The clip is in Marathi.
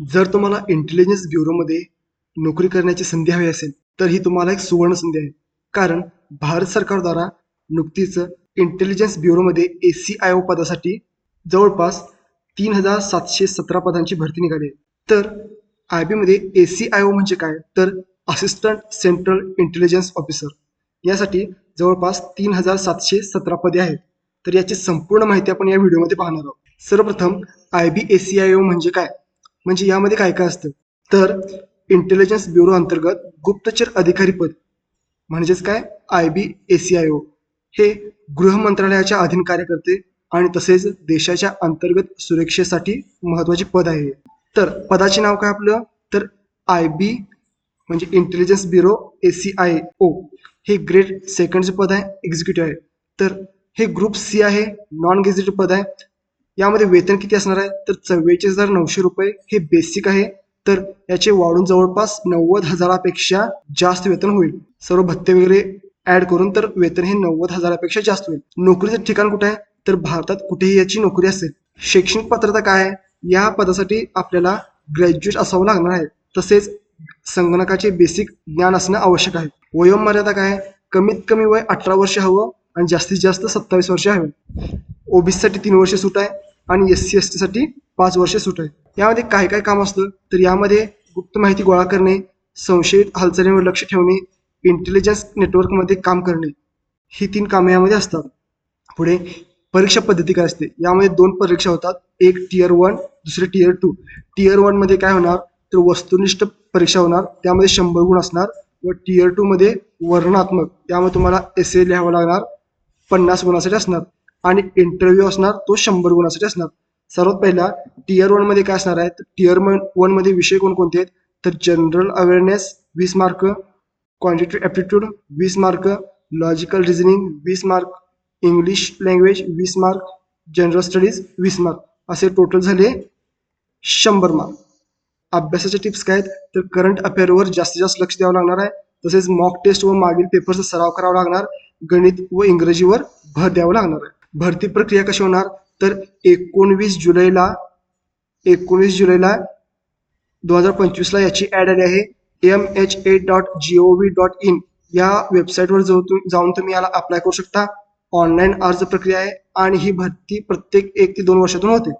जर तुम्हाला इंटेलिजन्स ब्युरोमध्ये नोकरी करण्याची संधी हवी असेल तर ही तुम्हाला एक सुवर्ण संधी आहे. कारण भारत सरकारद्वारा नुकतीच इंटेलिजन्स ब्युरोमध्ये ए सी आय ओ पदासाठी जवळपास तीन हजार सातशे सतरा पदांची भरती निघाली आहे. तर आय बीमध्ये ए सी आय ओ म्हणजे काय? तर असिस्टंट सेंट्रल इंटेलिजन्स ऑफिसर यासाठी जवळपास तीन हजार सातशे सतरा पदे आहेत. तर याची संपूर्ण माहिती आपण या व्हिडिओमध्ये पाहणार आहोत. सर्वप्रथम I B A C I O म्हणजे काय? म्हणजे यामध्ये काय काय असतं? तर इंटेलिजन्स ब्युरो अंतर्गत गुप्तचर अधिकारी पद म्हणजेच काय? I B A C I O हे गृह मंत्रालयाच्या अधीन कार्य करते आणि तसेच देशाच्या अंतर्गत सुरक्षेसाठी महत्त्वाचे पद आहे. तर पदाचे नाव काय आपलं? तर आय बी म्हणजे intelligence bureau A C I O हे ग्रेड सेकंडचे पद आहे एक्झिक्युटिव्ह आहे. तर हे ग्रुप सी आहे नॉन गेझेटेड पद आहे. यामध्ये वेतन किती असणार आहे? तर चव्वेचाळीस हजार नऊशे रुपये हे बेसिक आहे. तर याचे वाढून जवळपास नव्वद हजारापेक्षा जास्त वेतन होईल. सर्व भत्ते वगैरे ऍड करून तर वेतन हे नव्वद हजारापेक्षा जास्त होईल. नोकरीचं ठिकाण कुठे आहे? तर भारतात कुठेही याची नोकरी असेल शैक्षणिक पात्रता काय आहे? या पदासाठी आपल्याला ग्रॅज्युएट असावं लागणार आहे. तसेच संगणकाचे बेसिक ज्ञान असणं आवश्यक आहे. वयोमर्यादा काय आहे? कमीत कमी वय अठरा वर्ष हवं आणि जास्तीत जास्त सत्तावीस वर्ष हवे. ओबीसीसाठी तीन वर्ष सूट आहे. आणि एस सी एससाठी पाच वर्ष सूट आहे. यामध्ये काय काय काम असतं तर यामध्ये गुप्त माहिती गोळा करणे संशयित हालचालींवर लक्ष ठेवणे इंटेलिजन्स नेटवर्कमध्ये काम करणे ही तीन कामे यामध्ये असतात. पुढे परीक्षा पद्धती काय असते? यामध्ये दोन परीक्षा होतात. एक टीयर वन दुसरे टीयर टू टीयर वनमध्ये काय होणार? तर वस्तुनिष्ठ परीक्षा होणार. त्यामध्ये शंभर गुण असणार व टीयर टू मध्ये वर्णनात्मक. त्यामध्ये तुम्हाला एस ए लिहावं लागणार. पन्नास गुणासाठी असणार. आणि इंटरव्ह्यू असणार तो शंभर गुणासाठी असणार. सर्वात पहिला टीयर वनमध्ये काय असणार आहे? तर टियर वनमध्ये विषय कोणकोणते आहेत? तर जनरल अवेअरनेस वीस मार्क क्वांटिटेटिव्ह ॲप्टिट्यूड वीस मार्क लॉजिकल रिझनिंग वीस मार्क इंग्लिश लँग्वेज वीस मार्क जनरल स्टडीज वीस मार्क असे टोटल झाले शंभर मार्क अभ्यासाच्या टिप्स काय आहेत? तर करंट अफेअरवर जास्तीत जास्त लक्ष द्यावं लागणार आहे. तसेच मॉक टेस्ट व मागील पेपरचा सराव करावा लागणार. गणित व इंग्रजीवर भर द्यावा लागणार आहे. भरती प्रक्रिया कशी होणार? तर एकोणवीस जुलैला एकोणवीस जुलैला दोन हजार पंचवीसला याची ॲड आली आहे. M H A dot G O V dot in या वेबसाईटवर जाऊ तु- जाऊन तुम्ही याला अप्लाय करू शकता. ऑनलाईन अर्ज प्रक्रिया आहे आणि ही भरती प्रत्येक एक ते दोन वर्षातून होते.